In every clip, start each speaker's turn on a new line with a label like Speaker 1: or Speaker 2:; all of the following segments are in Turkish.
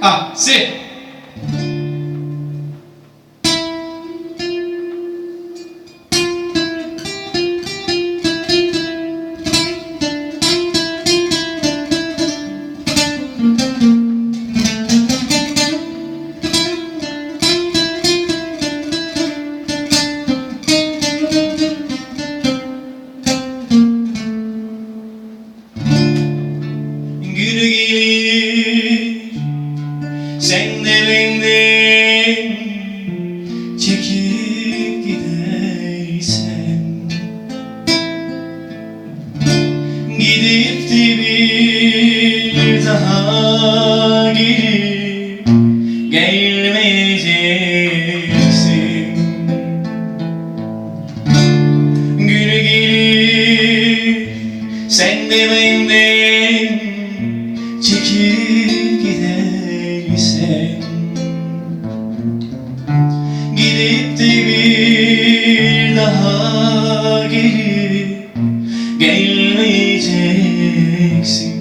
Speaker 1: 啊，是。Gelip Gelmeyeceksin. Günü gelir Sen de benden Çekip gidersen. Gidip de bir daha gelip Gelmeyeceksin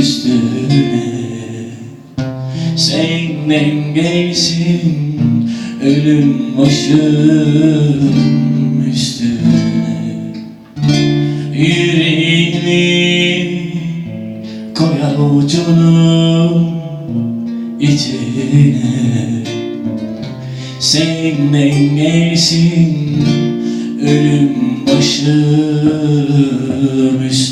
Speaker 1: Üstüne. Senden gelsin ölüm başım üstüne. Yüreğimi koy avucunun içine. Senden gelsin ölüm başım üstüne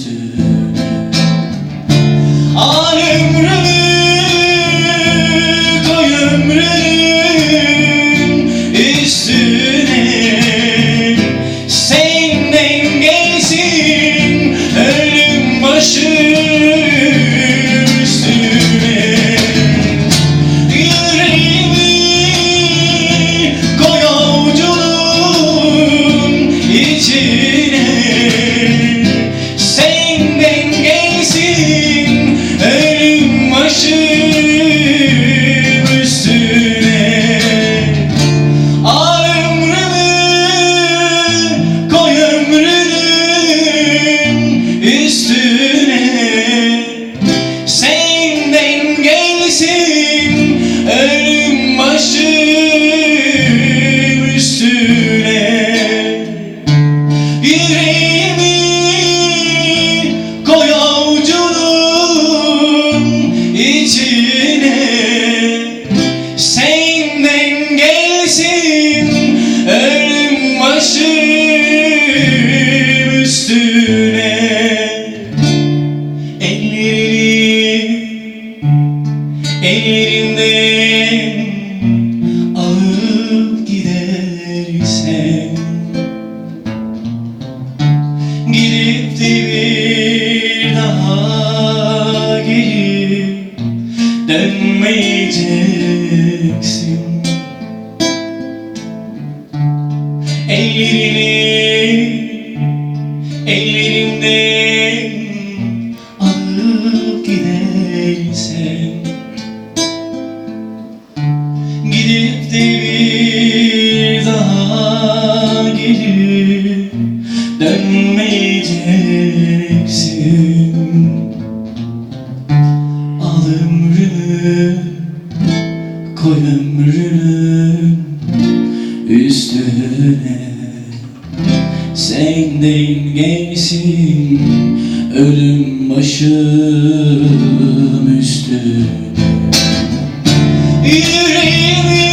Speaker 1: ellerimden alıp gidersen Gidip de bir daha gelip dönmeyeceksin. Ellerini ellerimden dönmeyeceksin. Al ömrünü koy ömrünün üstüne. Senden gelsin ölüm başım üstüne. Yüreğimi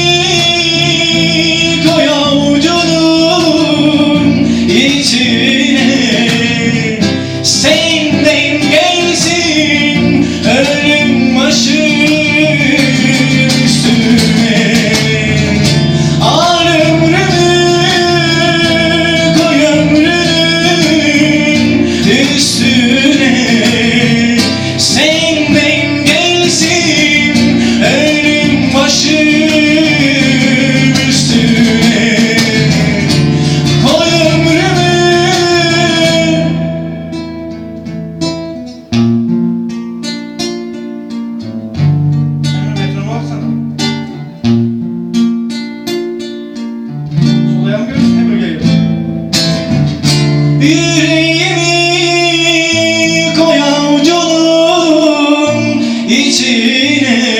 Speaker 1: Amen.